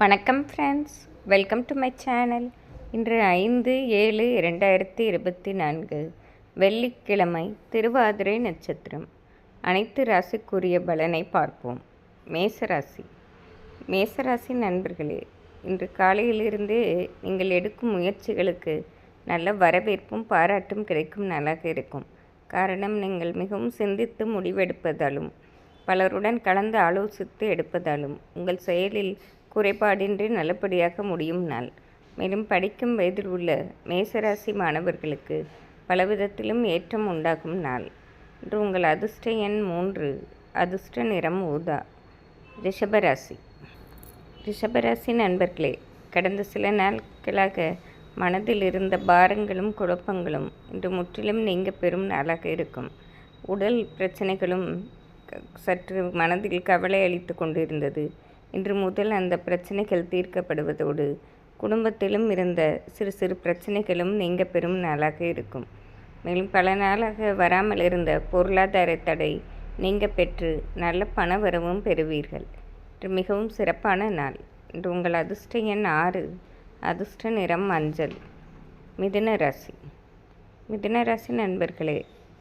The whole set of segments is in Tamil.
வணக்கம் friends welcome to my channel இன்று ஐந்து ஏழு இரண்டாயிரத்தி இருபத்தி நான்கு. வெள்ளிக்கிழமை திருவாதிரை நட்சத்திரம். அனைத்து ராசிக்குரிய பலனை பார்ப்போம். மேசராசி. மேசராசி நண்பர்களே இன்று காலையிலிருந்தே நீங்கள் எடுக்கும் முயற்சிகளுக்கு நல்ல வரவேற்பும் பாராட்டும் கிடைக்கும் நாளாக இருக்கும். காரணம் நீங்கள் மிகவும் சிந்தித்து முடிவெடுப்பதாலும் பலருடன் கலந்து ஆலோசித்து எடுப்பதாலும் உங்கள் செயலில் குறைபாடின்றி நல்லபடியாக முடியும் நாள். மேலும் படிக்கும் வயதில் உள்ள மேசராசி மாணவர்களுக்கு பலவிதத்திலும் ஏற்றம் உண்டாகும் நாள். இன்று உங்கள் அதிர்ஷ்ட எண் மூன்று அதிர்ஷ்ட நிறம் ஊதா. ரிஷபராசி. ரிஷபராசி நண்பர்களே கடந்த சில நாட்களாக மனதில் இருந்த பாரங்களும் குழப்பங்களும் இன்று முற்றிலும் நீங்க பெறும் நாளாக இருக்கும். உடல் பிரச்சனைகளும் சற்று மனதில் கவலை அளித்து கொண்டிருந்தது. இன்று முதல் அந்த பிரச்சனைகள் தீர்க்கப்படுவதோடு குடும்பத்திலும் இருந்த சிறு சிறு பிரச்சனைகளும் நீங்க பெறும் நாளாக இருக்கும். மேலும் பல நாளாக வராமல் இருந்த பொருளாதார தடை நீங்க பெற்று நல்ல பண வரவும் பெறுவீர்கள். இன்று மிகவும் சிறப்பான நாள். இன்று உங்கள் அதிர்ஷ்ட எண் ஆறு அதிர்ஷ்ட நிறம் மஞ்சள். மிதுன ராசி. மிதுன ராசி நண்பர்களே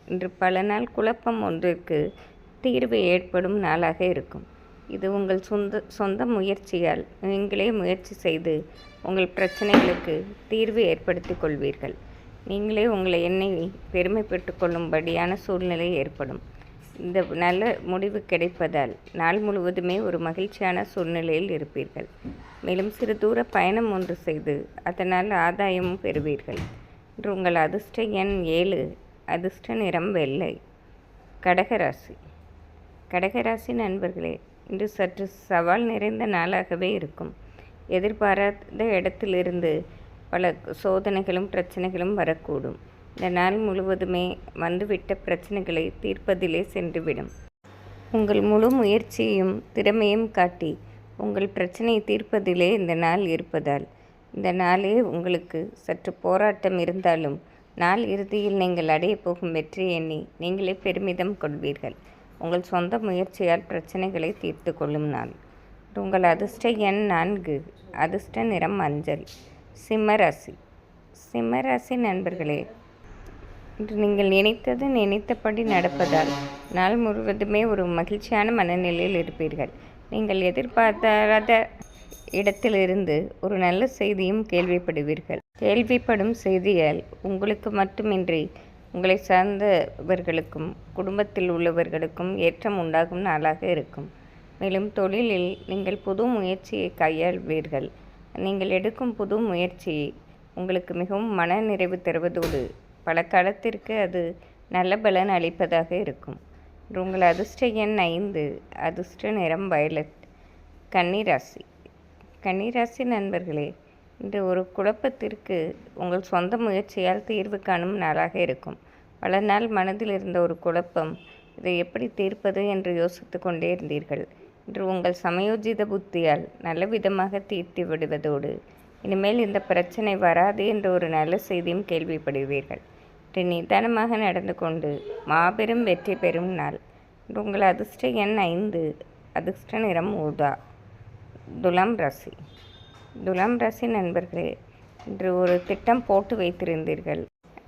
இன்று பல நாள் குழப்பம் ஒன்றிற்கு தீர்வு ஏற்படும் நாளாக இருக்கும். இது உங்கள் சொந்த சொந்த முயற்சியால் நீங்களே முயற்சி செய்து உங்கள் பிரச்சனைகளுக்கு தீர்வு ஏற்படுத்தி கொள்வீர்கள். நீங்களே உங்களை என்னை பெருமைப்பட்டு கொள்ளும்படியான சூழ்நிலை ஏற்படும். இந்த நல்ல முடிவு கிடைப்பதால் நாள் முழுவதுமே ஒரு மகிழ்ச்சியான சூழ்நிலையில் இருப்பீர்கள். மேலும் சிறு தூர பயணம் ஒன்று செய்து அதனால் ஆதாயமும் பெறுவீர்கள். இன்று உங்கள் அதிர்ஷ்ட எண் ஏழு அதிர்ஷ்ட நிறம் வெள்ளை. கடகராசி. கடகராசி நண்பர்களே இன்று சற்று சவால் நிறைந்த நாளாகவே இருக்கும். எதிர்பாராத இடத்திலிருந்து பல சோதனைகளும் பிரச்சனைகளும் வரக்கூடும். இந்த நாள் முழுவதுமே வந்துவிட்ட பிரச்சனைகளை தீர்ப்பதிலே சென்றுவிடும். உங்கள் முழு முயற்சியையும் திறமையும் காட்டி உங்கள் பிரச்சனையை தீர்ப்பதிலே இந்த நாள் இருப்பதால் இந்த நாளே உங்களுக்கு சற்று போராட்டம் இருந்தாலும் நாள் இறுதியில் நீங்கள் அடைய போகும் வெற்றி எண்ணி நீங்களே பெருமிதம் கொள்வீர்கள். உங்கள் சொந்த முயற்சியால் பிரச்சனைகளை தீர்த்து கொள்ளும் நாள் உங்கள் அதிர்ஷ்ட எண் நான்கு. அதிர்ஷ்ட நிறம் மஞ்சள். சிம்மராசி. சிம்மராசி நண்பர்களே இன்று நீங்கள் நினைத்தது நினைத்தபடி நடப்பதால் நாள் முழுவதுமே ஒரு மகிழ்ச்சியான மனநிலையில் இருப்பீர்கள். நீங்கள் எதிர்பார்த்தாத இடத்திலிருந்து ஒரு நல்ல செய்தியும் கேள்விப்படுவீர்கள். கேள்விப்படும் செய்தியால் உங்களுக்கு மட்டுமின்றி உங்களை சார்ந்தவர்களுக்கும் குடும்பத்தில் உள்ளவர்களுக்கும் ஏற்றம் உண்டாகும் நாளாக இருக்கும். மேலும் தொழிலில் நீங்கள் புது முயற்சியை கையாள்வீர்கள். நீங்கள் எடுக்கும் புது முயற்சி உங்களுக்கு மிகவும் மன நிறைவு தருவதோடு பல காலத்திற்கு அது நல்ல பலன் அளிப்பதாக இருக்கும். உங்கள் அதிர்ஷ்ட எண் ஐந்து அதிர்ஷ்ட நிறம் வயலட். கன்னிராசி. கன்னிராசி நண்பர்களே இந்த ஒரு குழப்பத்திற்கு உங்கள் சொந்த முயற்சியால் தீர்வு காணும் நாளாக இருக்கும். பல நாள் மனதில் இருந்த ஒரு குழப்பம் இதை எப்படி தீர்ப்பது? என்று யோசித்து கொண்டே இருந்தீர்கள். இன்று உங்கள் சமயோஜித புத்தியால் நல்ல விதமாக தீர்த்து விடுவதோடு இனிமேல் இந்த பிரச்சனை வராது என்ற ஒரு நல்ல செய்தியும் கேள்விப்படுவீர்கள். இன்று நிதானமாக நடந்து கொண்டு மாபெரும் வெற்றி பெறும் நாள். இன்று உங்கள் அதிர்ஷ்ட எண் ஐந்து அதிர்ஷ்ட நிறம் ஊதா துலாம் ராசி. துலாம் ராசி நண்பர்களே இன்று ஒரு திட்டம் போட்டு வைத்திருந்தீர்கள்.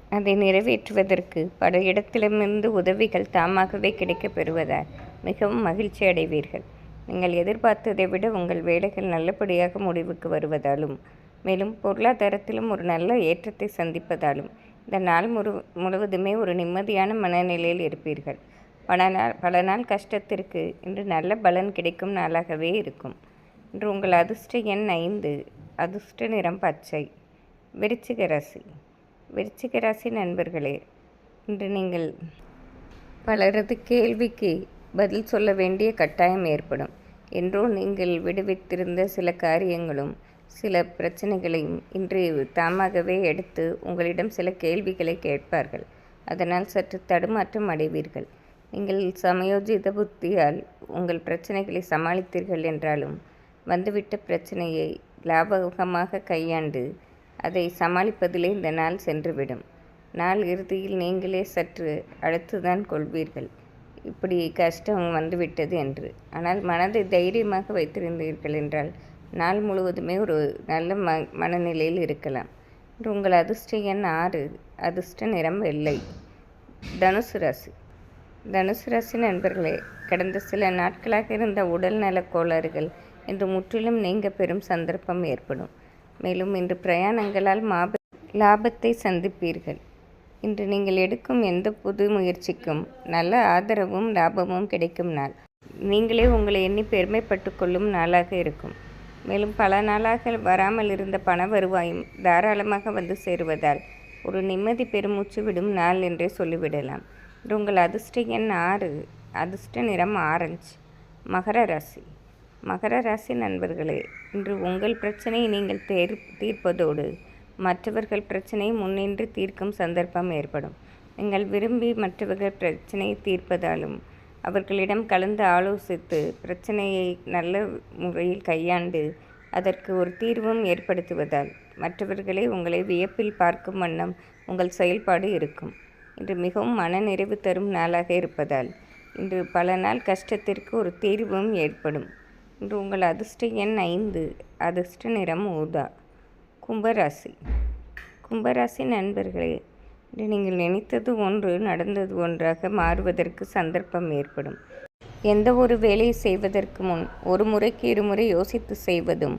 அதை நிறைவேற்றுவதற்கு பல இடத்திலுமிருந்து உதவிகள் தாமாகவே கிடைக்கப் பெறுவதால் மிகவும் மகிழ்ச்சி அடைவீர்கள். நீங்கள் எதிர்பார்த்ததை விட உங்கள் வேலைகள் நல்லபடியாக முடிவுக்கு வருவதாலும் மேலும் பொருளாதாரத்திலும் ஒரு நல்ல ஏற்றத்தை சந்திப்பதாலும் இந்த நாள் முழு முழுவதுமே ஒரு நிம்மதியான மனநிலையில் இருப்பீர்கள். பல நாள் பல நாள் கஷ்டத்திற்கு இன்று நல்ல பலன் கிடைக்கும் நாளாகவே இருக்கும். இன்று உங்கள் அதிர்ஷ்ட எண் ஐந்து. அதிர்ஷ்ட நிறம் பச்சை. விருச்சிக ராசி. விருச்சிக ராசி நண்பர்களே இன்று நீங்கள் பலரது கேள்விக்கு பதில் சொல்ல வேண்டிய கட்டாயம் ஏற்படும். என்றோ நீங்கள் விடுவித்திருந்த சில காரியங்களும் சில பிரச்சனைகளையும் இன்று தாமாகவே எடுத்து உங்களிடம் சில கேள்விகளை கேட்பார்கள். அதனால் சற்று தடுமாற்றம் அடைவீர்கள். நீங்கள் சமயோஜித புத்தியால் உங்கள் பிரச்சனைகளை சமாளித்தீர்கள் என்றாலும் வந்துவிட்ட பிரச்சனையை லாபகமாக கையாண்டு அதை சமாளிப்பதிலே இந்த நாள் சென்றுவிடும். நாள் இறுதியில் நீங்களே சற்று அழுத்துதான் கொள்வீர்கள். இப்படி கஷ்டம் வந்துவிட்டது என்று. ஆனால் மனதை தைரியமாக வைத்திருந்தீர்கள் என்றால் நாள் முழுவதுமே ஒரு நல்ல ம மனநிலையில் இருக்கலாம். உங்கள் அதிர்ஷ்ட எண் ஆறு. அதிர்ஷ்ட நிறம் வெள்ளை. தனுசு ராசி. தனுசு ராசி நண்பர்களே கடந்த சில நாட்களாக இருந்த உடல் நலக் கோளாறுகள் இன்று முற்றிலும் நீங்க பெறும் சந்தர்ப்பம் ஏற்படும். மேலும் இன்று பிரயாணங்களால் மாப லாபத்தை சந்திப்பீர்கள். இன்று நீங்கள் எடுக்கும் எந்த புது முயற்சிக்கும் நல்ல ஆதரவும் லாபமும் கிடைக்கும் நாள். நீங்களே உங்களை எண்ணி பெருமைப்பட்டு கொள்ளும் நாளாக இருக்கும். மேலும் பல நாளாக வராமல் இருந்த பண வருவாயும் தாராளமாக வந்து சேருவதால் ஒரு நிம்மதி பெருமூச்சு விடும் நாள் என்றே சொல்லிவிடலாம். உங்கள் அதிர்ஷ்ட எண் ஆறு அதிர்ஷ்ட நிறம் ஆரஞ்சு மகர ராசி. மகர ராசி நண்பர்களே இன்று உங்கள் பிரச்சனையை நீங்கள் தேர் தீர்ப்பதோடு மற்றவர்கள் பிரச்சனையை முன்னின்று தீர்க்கும் சந்தர்ப்பம் ஏற்படும். நீங்கள் விரும்பி மற்றவர்கள் பிரச்சனையை தீர்ப்பதாலும் அவர்களிடம் கலந்து ஆலோசித்து பிரச்சனையை நல்ல முறையில் கையாண்டு அதற்கு ஒரு தீர்வும் ஏற்படுத்துவதால் மற்றவர்களை உங்களை வியப்பில் பார்க்கும் வண்ணம் உங்கள் செயல்பாடு இருக்கும். இன்று மிகவும் மனநிறைவு தரும் நாளாக இருப்பதால் இன்று பல நாள் கஷ்டத்திற்கு ஒரு தீர்வும் ஏற்படும். இன்று உங்கள் அதிர்ஷ்ட எண் ஐந்து. அதிர்ஷ்ட நிறம் ஊதா. கும்பராசி. கும்பராசி நண்பர்களே இன்று நீங்கள் நினைத்தது ஒன்று நடந்தது ஒன்றாக மாறுவதற்கு சந்தர்ப்பம் ஏற்படும். எந்த ஒரு வேலையை செய்வதற்கு முன் ஒரு முறைக்கு இருமுறை யோசித்து செய்வதும்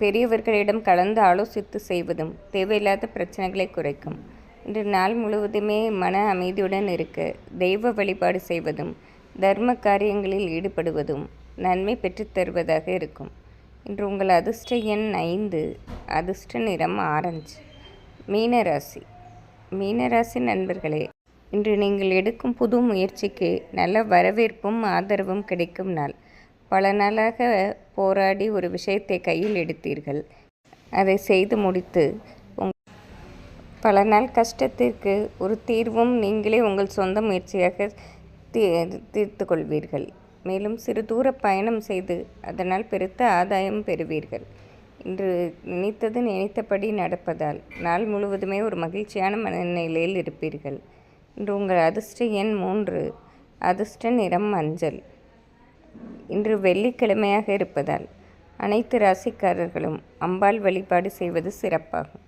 பெரியவர்களிடம் கலந்து ஆலோசித்து செய்வதும் தேவையில்லாத பிரச்சனைகளை குறைக்கும். இன்று நாள் முழுவதுமே மன அமைதியுடன் இருக்க தெய்வ வழிபாடு செய்வதும் தர்ம காரியங்களில் ஈடுபடுவதும் நன்மை பெற்றுத்தருவதாக இருக்கும். இன்று உங்கள் அதிர்ஷ்ட எண் ஐந்து அதிர்ஷ்ட நிறம் ஆரஞ்சு. மீனராசி. மீனராசி நண்பர்களே இன்று நீங்கள் எடுக்கும் புது முயற்சிக்கு நல்ல வரவேற்பும் ஆதரவும் கிடைக்கும் நாள். பல நாளாக போராடி ஒரு விஷயத்தை கையில் எடுத்தீர்கள். அதை செய்து முடித்து பல நாள் கஷ்டத்திற்கு ஒரு தீர்வும் நீங்களே உங்கள் சொந்த முயற்சியாக தீ தீர்த்து கொள்வீர்கள். மேலும் சிறு தூர பயணம் செய்து அதனால் பெருத்த ஆதாயம் பெறுவீர்கள். இன்று நினைத்தது நினைத்தபடி நடப்பதால் நாள் முழுவதுமே ஒரு மகிழ்ச்சியான மனநிலையில் இருப்பீர்கள். இன்று உங்கள் அதிர்ஷ்ட எண் மூன்று அதிர்ஷ்ட நிறம் மஞ்சள். இன்று வெள்ளிக்கிழமையாக இருப்பதால் அனைத்து ராசிக்காரர்களும் அம்பாள் வழிபாடு செய்வது சிறப்பாகும்.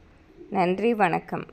நன்றி வணக்கம்.